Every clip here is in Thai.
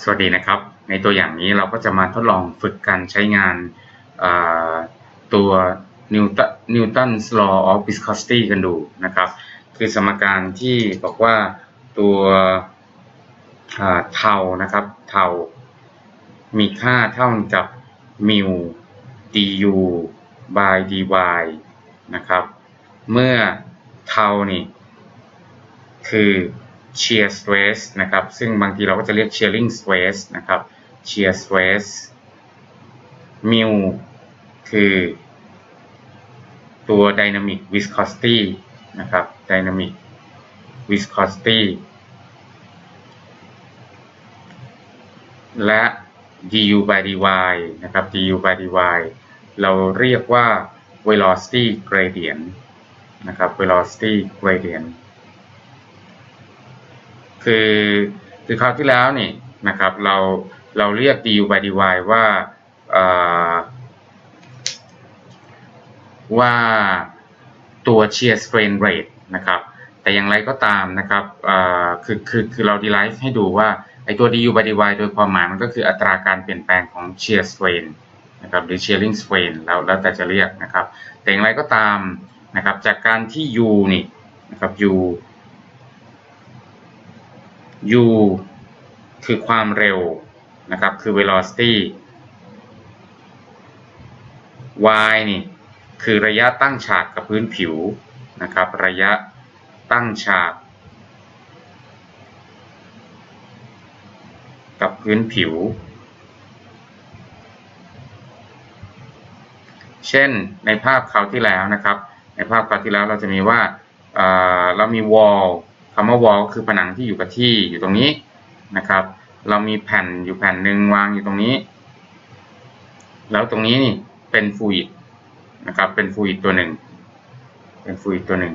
สวัสดีนะครับ ในตัวอย่างนี้เราก็จะมาทดลองฝึกการใช้งานตัว Newton Newton's law of viscosity กันดูนะครับ คือสมการที่บอกว่าตัวเทานะครับเทามีค่าเท่ากับมิว du by dy นะครับ เมื่อเทานี่คือ shear stress นะครับ ซึ่งบางทีเราก็จะเรียก shearing stress นะครับ shear stress mu คือตัว dynamic viscosity นะครับ dynamic viscosity และ du by dy นะครับ du by dy เราเรียกว่า velocity gradient นะครับ velocity gradient คือคือคราวที่แล้วนี่นะครับเราเราเรียก du by dy ว่าเอ่อว่าตัว shear strain rate นะครับแต่อย่างไรก็ตามนะครับคือคือคือเรา derive ให้ดูว่าไอตัว du by dy โดยความหมายมันก็คืออัตราการเปลี่ยนแปลงของ shear strain นะครับหรือ shearing strain แล้วแล้วแต่จะเรียกนะครับ แต่อย่างไรก็ตามนะครับจากการที่ u นี่นะครับ u u คือความเร็วนะครับคือ velocity y นี่คือระยะตั้งฉากกับพื้นผิวนะครับ ระยะตั้งฉาก กับพื้นผิว เช่นในภาพคราวที่แล้วนะครับ ในภาพคราวที่แล้วเราจะมีว่าเรามี wall คำว่า wall ก็คือผนังที่อยู่กับที่อยู่ตรงนี้นะครับ เรามีแผ่นอยู่แผ่นหนึ่งวางอยู่ตรงนี้ แล้วตรงนี้นี่เป็นฟูอิดนะครับ เป็นฟูอิดตัวหนึ่ง เป็นฟูอิดตัวหนึ่ง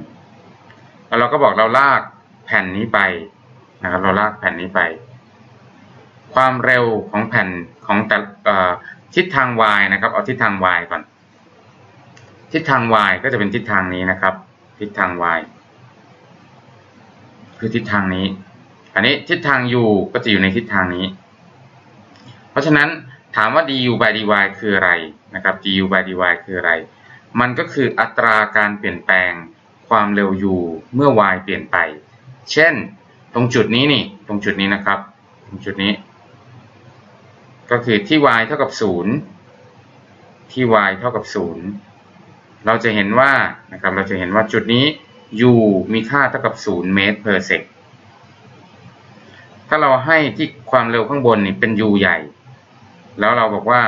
แล้วเราก็บอกเราลากแผ่นนี้ไปนะครับ เราลากแผ่นนี้ไป ความเร็วของแผ่นของแต่อ่อทิศทาง y นะครับ เอาทิศทาง y ก่อน ทิศทาง y ก็จะเป็นทิศทางนี้นะครับ ทิศทาง y คือทิศทางนี้ อันนี้ทิศทาง u ก็จะอยู่ในทิศทางนี้ เพราะฉะนั้นถามว่า du by dy คืออะไรนะครับ du by dy คืออะไร มันก็คืออัตราการเปลี่ยนแปลงความเร็ว u เมื่อ y เปลี่ยนไป เช่น ตรงจุดนี้นี่ ตรงจุดนี้นะครับ ตรงจุดนี้ ก็คือที่ y เท่ากับ 0 ที่ y เท่ากับ 0 เราจะเห็นว่านะครับ เราจะเห็นว่าจุดนี้ u มีค่าเท่ากับ 0 เมตร per sec ถ้าเราให้ที่ความเร็วข้างบนนี่เป็น u ใหญ่ แล้วเราบอกว่า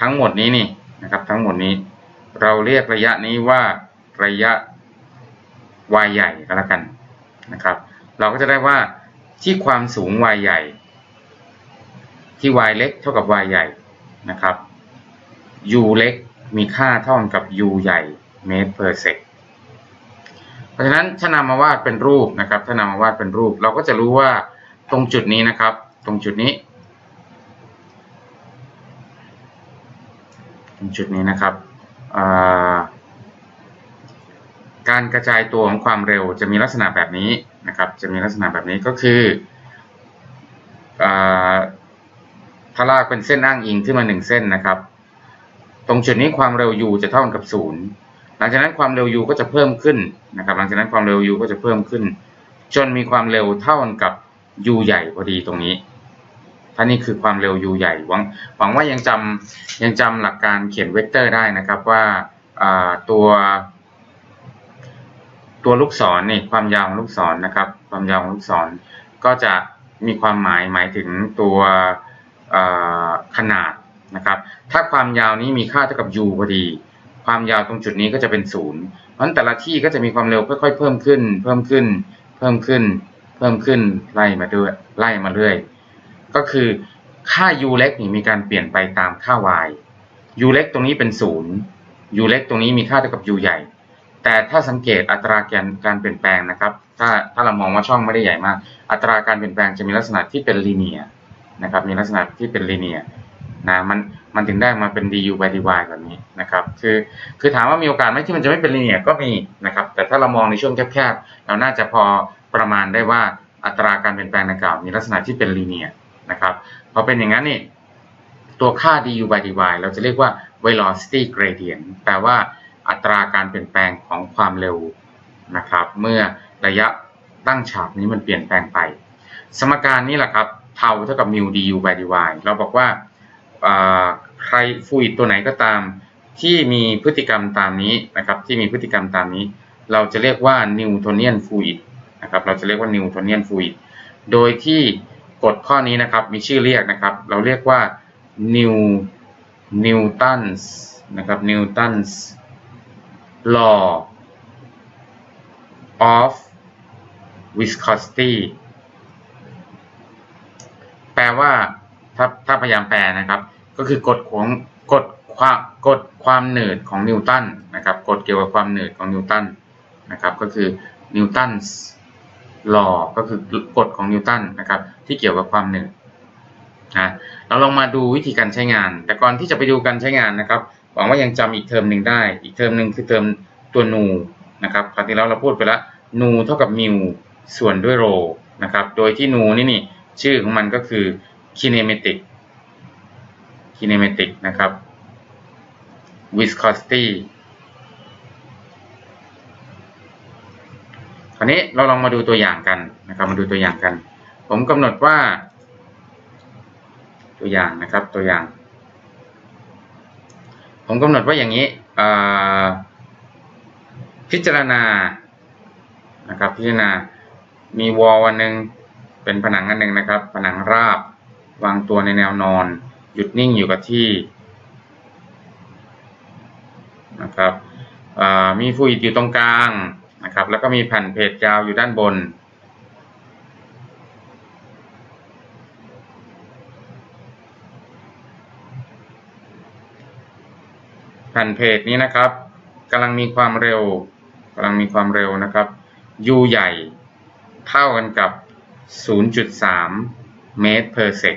ทั้งหมดนี้นี่นะครับทั้งหมดนี้ เราเรียกระยะนี้ว่าระยะ y ใหญ่ก็แล้วกันนะครับ เราก็จะได้ว่าที่ความสูง y ใหญ่ ที่ y เล็กเท่ากับ y ใหญ่นะครับ u เล็กมีค่าเท่ากับ u ใหญ่เมตร per sec เพราะฉะนั้นถ้านำมาวาดเป็นรูปนะครับ ถ้านำมาวาดเป็นรูป เราก็จะรู้ว่าตรงจุดนี้นะครับ ตรงจุดนี้ ตรงจุดนี้นะครับการกระจายตัวของความเร็วจะมีลักษณะแบบนี้นะครับ จะมีลักษณะแบบนี้ก็คือถ้าลากเป็นเส้นอ้างอิงขึ้นมาหนึ่งเส้นนะครับ ตรงจุดนี้ความเร็ว u จะเท่ากับศูนย์ หลังจากนั้นความเร็ว u ก็จะเพิ่มขึ้นนะครับ หลังจากนั้นความเร็ว u ก็จะเพิ่มขึ้น จนมีความเร็วเท่ากับ u ใหญ่พอดีตรงนี้ถ้านี่คือความเร็ว u ใหญ่หวังหวังว่ายังจำยังจำหลักการเขียนเวกเตอร์ได้นะครับว่าตัวตัวลูกศรนี่ความยาวของลูกศรนะครับ ความยาวของลูกศรก็จะมีความหมายหมายถึงตัวขนาดนะครับ ถ้าความยาวนี้มีค่าเท่ากับ u พอดี ความยาวตรงจุดนี้ก็จะเป็นศูนย์เพราะฉะนั้นแต่ละที่ก็จะมีความเร็วค่อยๆเพิ่มขึ้น เพิ่มขึ้น เพิ่มขึ้น เพิ่มขึ้นไล่มาด้วยไล่มาเรื่อย ก็คือค่า u เล็กนี่มีการเปลี่ยนไปตามค่า y u เล็กตรงนี้เป็นศูนย์ u เล็กตรงนี้มีค่าเท่ากับ u ใหญ่ แต่ถ้าสังเกตอัตราการการเปลี่ยนแปลงนะครับ ถ้าถ้าเรามองว่าช่องไม่ได้ใหญ่มาก อัตราการเปลี่ยนแปลงจะมีลักษณะที่เป็นลีเนียนะครับ มีลักษณะที่เป็นลีเนียนะ มัน มันถึงได้มาเป็น du by dy แบบนี้นะครับคือคือถามว่ามีโอกาสไหมที่มันจะไม่เป็นลีเนียก็มีนะครับแต่ถ้าเรามองในช่วงแคบๆเราน่าจะพอประมาณได้ว่าอัตราการเปลี่ยนแปลงดังกล่าวมีลักษณะที่เป็นลีเนียนะครับพอเป็นอย่างนั้นนี่ตัวค่า du by dy เราจะเรียกว่า velocity gradient แปลว่าอัตราการเปลี่ยนแปลงของความเร็วนะครับ เมื่อระยะตั้งฉากนี้มันเปลี่ยนแปลงไป สมการนี้แหละครับเท่าเท่ากับ mu du by dy เราบอกว่า ใครฟูอิดตัวไหนก็ตาม ที่มีพฤติกรรมตามนี้นะครับ ที่มีพฤติกรรมตามนี้ เราจะเรียกว่านิวโทเนียนฟูอิดนะครับเราจะเรียกว่านิวโทเนียนฟูอิดโดยที่กฎข้อนี้นะครับมีชื่อเรียกนะครับ เราเรียกว่านิวนิวตันส์นะครับนิวตันส์ law of viscosity แปลว่า ถ้าถ้าพยายามแปลนะครับ ก็คือกฎของกฎความกฎความหนืดของนิวตันนะครับกฎเกี่ยวกับความหนืดของนิวตันนะครับก็คือนิวตันส์ law ก็คือกฎของนิวตันนะครับที่เกี่ยวกับความหนืดนะเราลองมาดูวิธีการใช้งาน แต่ก่อนที่จะไปดูการใช้งานนะครับหวังว่ายังจำอีกเทอมหนึ่งได้ อีกเทอมหนึ่งคือเทอมตัวนูนะครับคราวที่แล้วเราพูดไปแล้วนูเท่ากับมิวส่วนด้วยโรนะครับโดยที่นูนี่นี่ชื่อของมันก็คือ kinematic kinematic นะครับ viscosity คราวนี้เราลองมาดูตัวอย่างกันนะครับ มาดูตัวอย่างกัน ผมกำหนดว่า ตัวอย่างนะครับตัวอย่าง ผมกำหนดว่าอย่างนี้พิจารณานะครับพิจารณามีวอลวันหนึ่งเป็นผนังอันหนึ่งนะครับ ผนังราบ วางตัวในแนวนอน หยุดนิ่งอยู่กับที่นะครับมีฟูอิดอยู่ตรงกลางนะครับ แล้วก็มีแผ่นเพจยาวอยู่ด้านบนแผ่นเพจนี้นะครับกำลังมีความเร็วกำลังมีความเร็วนะครับ u ใหญ่เท่ากันกับ 0.3 เมตร per sec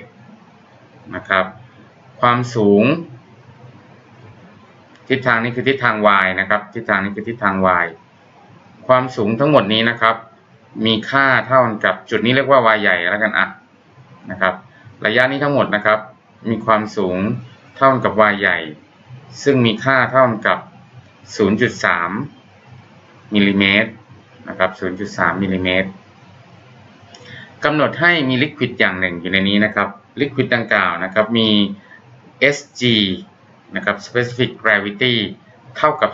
นะครับ ความสูง ทิศทางนี้คือทิศทาง y นะครับ ทิศทางนี้คือทิศทาง y ความสูงทั้งหมดนี้นะครับ มีค่าเท่ากับจุดนี้เรียกว่า y ใหญ่แล้วกันอะนะครับ ระยะนี้ทั้งหมดนะครับ มีความสูงเท่ากับ y ใหญ่ ซึ่งมีค่าเท่ากันกับ0.3มิลลิเมตรนะครับ 0.3มิลลิเมตรกำหนดให้มีลิควิดอย่างหนึ่งอยู่ในนี้นะครับ ลิควิดดังกล่าวนะครับมี Sg นะครับ specific gravity เท่ากับ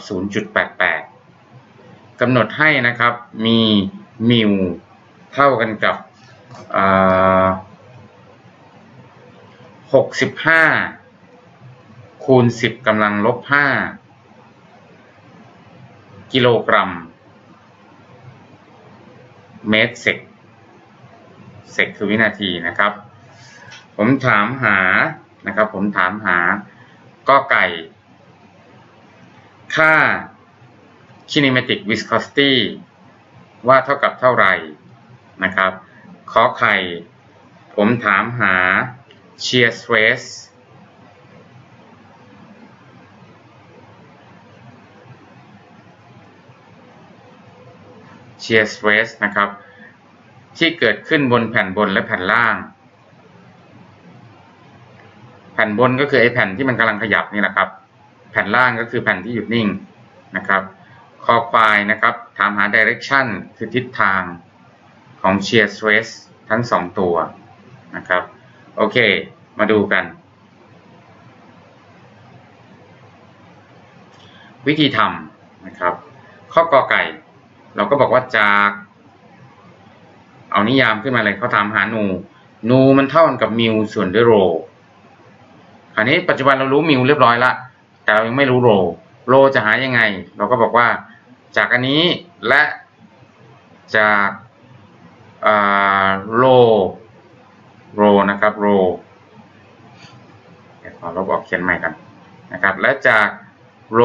0.88กำหนดให้นะครับมีมิวเท่ากันกับ65 คูณ 10กำลังลบ 5 กิโลกรัม เมตรเซกเซกคือวินาทีนะครับ ผมถามหานะครับ ผมถามหาก็ไก่ ค่า kinematic viscosity ว่าเท่ากับเท่าไหร่นะครับขอไข่ ผมถามหา shear stress shear stress นะครับ ที่เกิดขึ้นบนแผ่นบนและแผ่นล่าง ผ่นบนก็คือไอ้แผ่นที่มันกำลังขยับนี่แหละครับ แผ่นล่างก็คือแผ่นที่หยุดนิ่งนะครับคอควายนะครับถามหา direction คือทิศทางของ shear stress ทั้งสองตัวนะครับ โอเค มาดูกัน วิธีทำนะครับ ข้อกอไก่ เราก็บอกว่าจาก เอานิยามขึ้นมาเลยเขาถามหานูนูมันเท่ากันกับมิวส่วนด้วยโร อันนี้ปัจจุบันเรารู้มิวเรียบร้อยละแต่เรายังไม่รู้โรโรจะหายังไง เราก็บอกว่าจากอันนี้และจากโรโรนะครับโรเดี๋ยวขอลบออกเขียนใหม่กันนะครับ และจากโร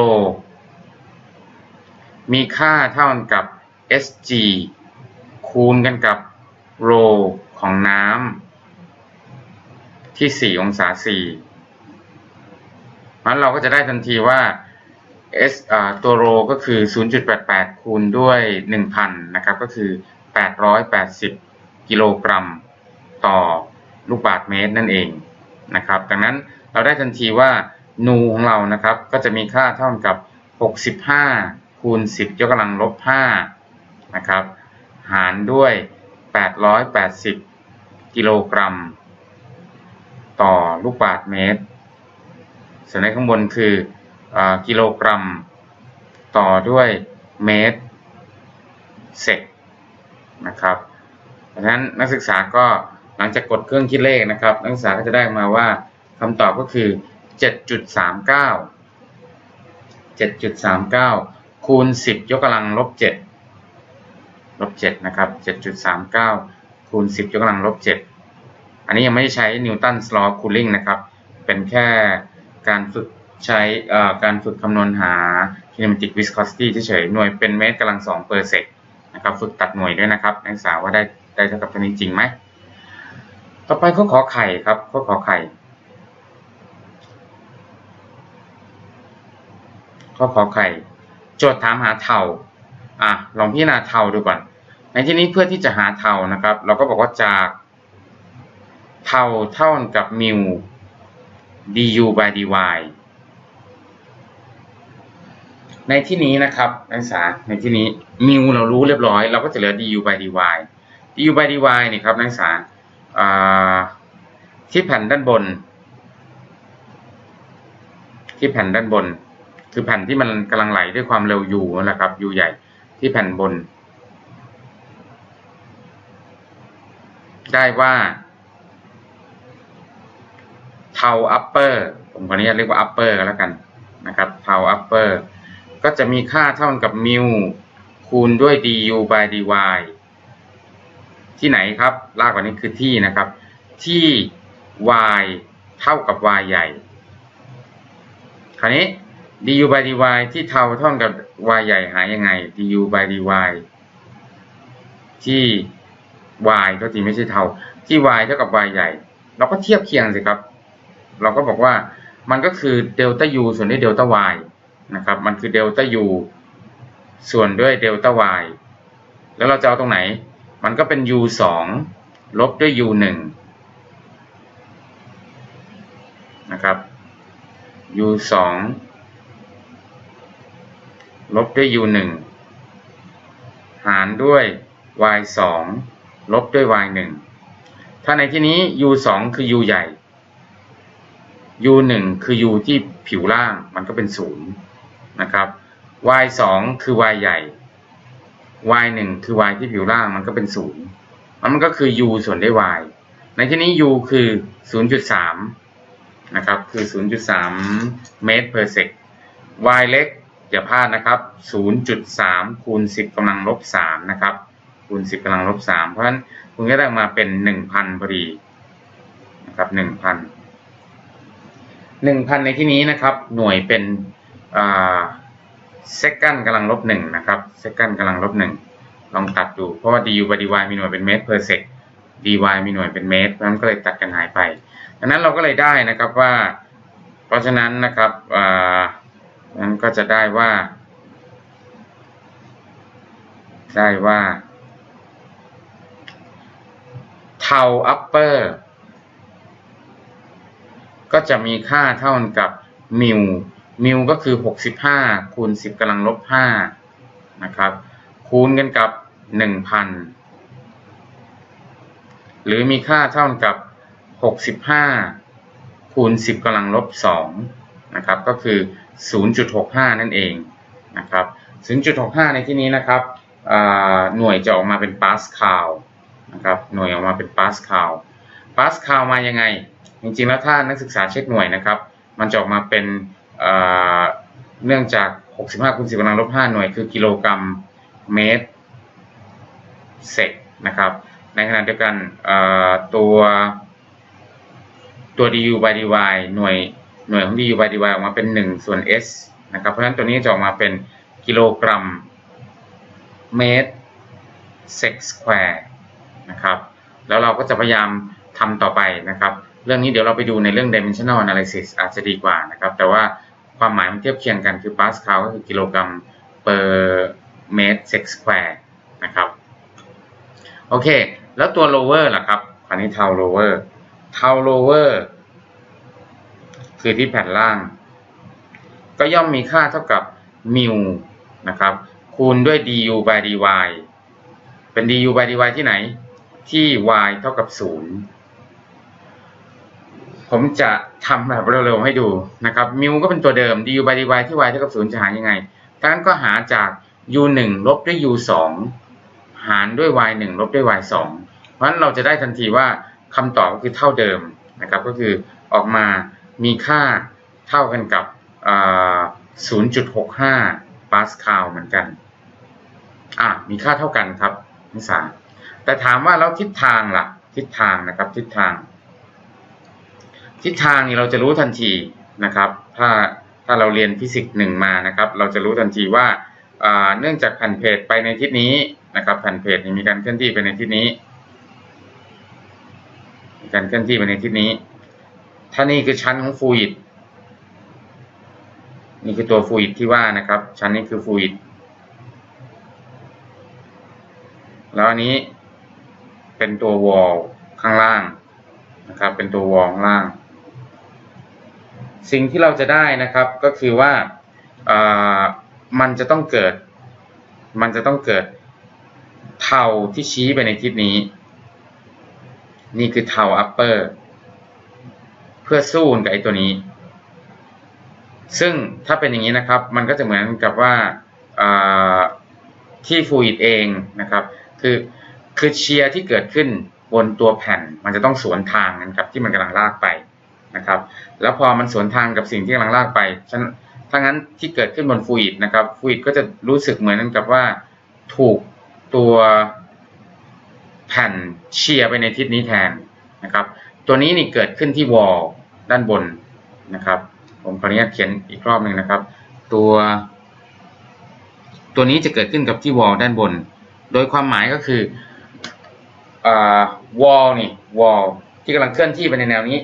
มีค่าเท่ากันกับ Sg คูณกันกับโรของน้ำที่ 4 องศา 4 มันเราก็จะได้ทันทีว่า S ตัวโรก็คือ 0.88 คูณด้วย 1,000 นะครับ ก็คือ 880 กิโลกรัมต่อลูกบาศก์เมตรนั่นเองนะครับ ดังนั้นเราได้ทันทีว่านูของเรานะครับ ก็จะมีค่าเท่ากับ 65 คูณ 10 ยกกำลังลบ 5 นะครับ หารด้วย 880 กิโลกรัม ต่อลูกบาศก์เมตร ส่วนในข้างบนคืออกิโลกรัม ต่อด้วยเมตรเซกนะครับดังนั้นนักศึกษาก็หลังจากกดเครื่องคิดเลขนะครับ นักศึกษาก็จะได้มาว่าคำตอบก็คือ 7.39 7.39 คูณ 10 ยกกำลังลบ7ลบ7นะครับ 7.39 คูณ 10 ยกกำลังลบ7อันนี้ยังไม่ได้ใช้นิวตันสลอคูลิ่งนะครับ เป็นแค่ การฝึกใช้การฝึกคำนวณหา kinematic viscosity เฉยๆหน่วยเป็นเมตรกำลัง2เปอร์เซกนะครับฝึกตัดหน่วยด้วยนะครับนักศึกษาว่าได้ได้เท่ากับตัวนี้จริงไหมต่อไปข้อขอไข่ครับข้อขอไข่ข้อขอไข่โจทย์ถามหาเทาอะลองพิจารณาเทาดูก่อน ในที่นี้เพื่อที่จะหาเทานะครับ เราก็บอกว่าจากเทาเท่ากับมิว du by dy ในที่นี้นะครับนักศึกษาในที่นี้มิวเรารู้เรียบร้อย เราก็จะเหลือ du by dy du by dy นี่ครับนักศึกษาที่แผ่นด้านบน ที่แผ่นด้านบน คือแผ่นที่มันกำลังไหลด้วยความเร็ว u นั่นแหละครับ u ใหญ่ที่แผ่นบน ได้ว่า เทา upper ผมขออนุญาตเรียกว่า upper กันแล้วกันนะครับเทา upper ก็จะมีค่าเท่ากับมิวคูณด้วย du by dy ที่ไหนครับ ลากกว่านี้คือที่นะครับ ที่ y เท่ากับ y ใหญ่ คราวนี้ du by dy ที่เท่าเท่ากับ y ใหญ่หายังไง du by dy ที่ y ก็จริงไม่ใช่เท่า ที่ y เท่ากับ y ใหญ่ เราก็เทียบเคียงสิครับ เราก็บอกว่ามันก็คือเดลต้า u ส่วนด้วยเดลต้า y นะครับ มันคือเดลต้า u ส่วนด้วยเดลต้า y แล้วเราจะเอาตรงไหน มันก็เป็น u 2ลบด้วย u 1นะครับ u 2ลบด้วย u 1หารด้วย y 2ลบด้วย y 1ถ้าในที่นี้ u 2คือ u ใหญ่ u 1คือ u ที่ผิวล่างมันก็เป็น0นะครับ y 2คือ y ใหญ่ y 1คือ y ที่ผิวล่างมันก็เป็น0มันก็คือ u ส่วนด้วย y ในที่นี้ u คือ 0.3 นะครับ คือ 0.3 เมตร per sec y เล็กอย่าพลาดนะครับ 0.3 คูณ 10กำลังลบ 3 นะครับ คูณ 10กำลังลบ 3 เพราะฉะนั้นคุณก็ได้มาเป็น 1,000 พอดี นะครับ 1,000 1,000ในที่นี้นะครับ หน่วยเป็นเซกันกำลังลบ1นะครับเซกันกำลังลบ1ลองตัดดูเพราะว่า du by dy มีหน่วยเป็นเมตร per sec dy มีหน่วยเป็นเมตรเพราะฉะนั้นก็เลยตัดกันหายไปดังนั้นเราก็เลยได้นะครับว่า เพราะฉะนั้นนะครับนั้นก็จะได้ว่า ได้ว่าเทา upper ก็จะมีค่าเท่ากับมิวมิวก็คือ 65 คูณ 10กำลังลบ5นะครับ คูณกันกับ 1,000 หรือมีค่าเท่ากับ 65 คูณ 10กำลังลบ2นะครับ ก็คือ 0.65 นั่นเองนะครับ 0.65 ในที่นี้นะครับ หน่วยจะออกมาเป็นปาสคาลนะครับ หน่วยออกมาเป็นปาสคาลปาสคาลมายังไง จริงๆแล้วถ้านักศึกษาเช็คหน่วยนะครับ มันจะออกมาเป็นเนื่องจาก 65คูณ10กำลังลบ5หน่วย คือกิโลกรัมเมตรเซกนะครับ ในขณะเดียวกันตัวตัว du by dy หน่วยหน่วยของ du by dy ออกมาเป็น 1 ส่วน s นะครับ เพราะฉะนั้นตัวนี้จะออกมาเป็นกิโลกรัมเมตรเซกสแควร์นะครับ แล้วเราก็จะพยายามทำต่อไปนะครับ เรื่องนี้เดี๋ยวเราไปดูในเรื่อง dimensional analysis อาจจะดีกว่านะครับ แต่ว่าความหมายมันเทียบเคียงกันคือปาสคาลก็คือกิโลกรัม per เมตรเซกสแควร์นะครับโอเค แล้วตัว lower ล่ะครับคราวนี้เท่า lower เท่า lower คือที่แผ่นล่าง ก็ย่อมมีค่าเท่ากับ mu นะครับคูณด้วย du by dy เป็น du by dy ที่ไหน ที่ y เท่ากับ 0 ผมจะทำแบบเร็วๆให้ดูนะครับ mu ก็เป็นตัวเดิม du by dy ที่ y เท่ากับ0จะหายังไงดังนั้นก็หาจาก u 1ลบด้วย u 2หารด้วย y 1ลบด้วย y 2เพราะฉะนั้นเราจะได้ทันทีว่าคำตอบก็คือเท่าเดิมนะครับ ก็คือออกมามีค่าเท่ากันกับ 0.65 ปาสคาลเหมือนกัน อะ มีค่าเท่ากันครับนิสาแต่ถามว่าแล้วทิศทางล่ะ ทิศทางนะครับ ทิศทาง ทิศทางนี่เราจะรู้ทันทีนะครับ ถ้าถ้าเราเรียนฟิสิกส์หนึ่งมานะครับ เราจะรู้ทันทีว่าเนื่องจากแผ่นเพจไปในทิศนี้นะครับแผ่นเพจมีการเคลื่อนที่ไปในทิศนี้มีการเคลื่อนที่ไปในทิศนี้ ถ้านี่คือชั้นของฟูอิดนี่คือตัวฟูอิดที่ว่านะครับ ชั้นนี้คือฟูอิดแล้วอันนี้เป็นตัววอลข้างล่างนะครับ เป็นตัววอลข้างล่าง สิ่งที่เราจะได้นะครับก็คือว่ามันจะต้องเกิด มันจะต้องเกิดเทาที่ชี้ไปในทิศนี้ นี่คือเทา upper เพื่อสู้กับไอ้ตัวนี้ ซึ่งถ้าเป็นอย่างนี้นะครับ มันก็จะเหมือนกับว่าที่ฟูอิดเองนะครับ คือคือเชียร์ที่เกิดขึ้นบนตัวแผ่น มันจะต้องสวนทางกันกับที่มันกำลังลากไป นะครับ แล้วพอมันสวนทางกับสิ่งที่กำลังลากไปฉะนั้นถ้างั้นที่เกิดขึ้นบนฟลูอิดนะครับฟลูอิดก็จะรู้สึกเหมือนกับว่าถูกตัวแผ่นเชียร์ไปในทิศนี้แทนนะครับ ตัวนี้นี่เกิดขึ้นที่วอลด้านบนนะครับ ผมขออนุญาตเขียนอีกรอบหนึ่งนะครับ ตัว ตัวนี้จะเกิดขึ้นกับที่วอลด้านบน โดยความหมายก็คือวอลนี่วอลที่กำลังเคลื่อนที่ไปในแนวนี้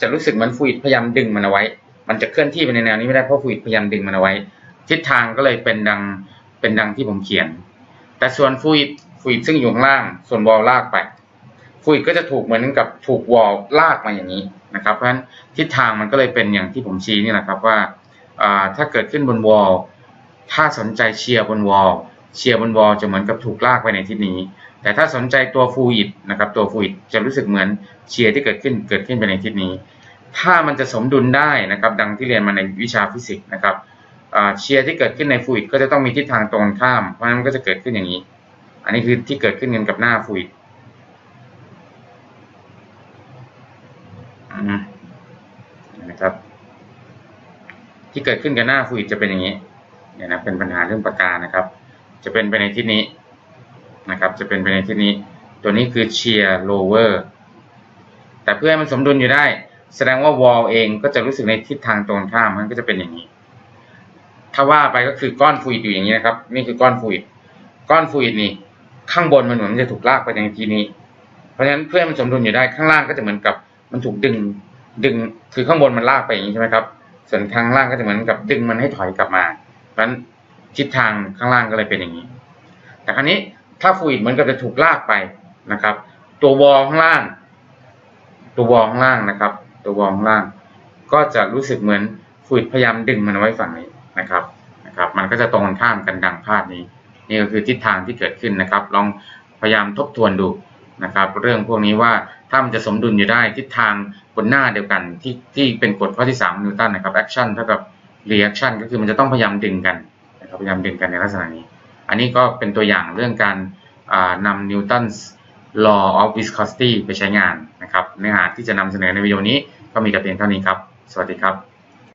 จะรู้สึกเหมือนฟลูอิดพยายามดึงมันเอาไว้ มันจะเคลื่อนที่ไปในแนวนี้ไม่ได้เพราะฟลูอิดพยายามดึงมันเอาไว้ ทิศทางก็เลยเป็นดังเป็นดังที่ผมเขียน แต่ส่วนฟลูอิดฟลูอิดซึ่งอยู่ข้างล่าง ส่วนวอลลากไปฟลูอิดก็จะถูกเหมือนกับถูกวอลลากมาอย่างนี้นะครับ เพราะฉะนั้นทิศทางมันก็เลยเป็นอย่างที่ผมชี้นี่แหละครับว่าอ่าถ้าเกิดขึ้นบนวอลถ้าสนใจเชียร์บนวอลเชียร์บนวอลจะเหมือนกับถูกลากไปในทิศนี้ แต่ถ้าสนใจตัวฟูอิดนะครับตัวฟูอิดจะรู้สึกเหมือนเชียร์ที่เกิดขึ้นเกิดขึ้นไปในทิศนี้ ถ้ามันจะสมดุลได้นะครับ ดังที่เรียนมาในวิชาฟิสิกส์นะครับเชียร์ที่เกิดขึ้นในฟูอิดก็จะต้องมีทิศทางตรงข้าม เพราะฉะนั้นมันก็จะเกิดขึ้นอย่างนี้ อันนี้คือที่เกิดขึ้นกันกับหน้าฟูอิดนะครับ ที่เกิดขึ้นกับหน้าฟูอิดจะเป็นอย่างนี้เนี่ยนะเป็นปัญหาเรื่องปากกานะครับ จะเป็นไปในทิศนี้ นะครับ จะเป็นไปในทิศนี้ ตัวนี้คือ shear lower แต่เพื่อให้มันสมดุลอยู่ได้ แสดงว่า wall เองก็จะรู้สึกในทิศทางตรงข้ามมันก็จะเป็นอย่างนี้ ถ้าว่าไปก็คือก้อนฟูอิดอยู่อย่างนี้นะครับ นี่คือก้อนฟูอิดก้อนฟูอิดนี่ ข้างบนมันเหมือนมันจะถูกลากไปในทีนี้ เพราะฉะนั้นเพื่อให้มันสมดุลอยู่ได้ข้างล่างก็จะเหมือนกับมันถูกดึงดึงคือข้างบนมันลากไปอย่างนี้ใช่ไหมครับ ส่วนข้างล่างก็จะเหมือนกับดึงมันให้ถอยกลับมาเพราะฉะนั้นทิศทางข้างล่างก็เลยเป็นอย่างนี้ แต่ครั้นี้ ถ้าฟูอิดเหมือนกับจะถูกลากไปนะครับ ตัววอลข้างล่าง ตัววอลข้างล่างนะครับ ตัววอลข้างล่าง ก็จะรู้สึกเหมือนฟูอิดพยายามดึงมันไว้ฝั่งนี้นะครับนะครับ มันก็จะตรงกันข้ามกันดังภาพนี้ นี่ก็คือทิศทางที่เกิดขึ้นนะครับ ลองพยายามทบทวนดูนะครับ เรื่องพวกนี้ว่าถ้ามันจะสมดุลอยู่ได้ทิศทางบนหน้าเดียวกันที่ที่เป็นกฎข้อที่3ของนิวตันนะครับ action เท่ากับ reaction ก็คือมันจะต้องพยายามดึงกันนะครับพยายามดึงกันในลักษณะนี้ อันนี้ก็เป็นตัวอย่างเรื่องการนำ Newton's law of viscosity ไปใช้งานนะครับ เนื้อหาที่จะนำเสนอในวิดีโอนี้ก็มีแต่เพียงเท่านี้ครับ สวัสดีครับ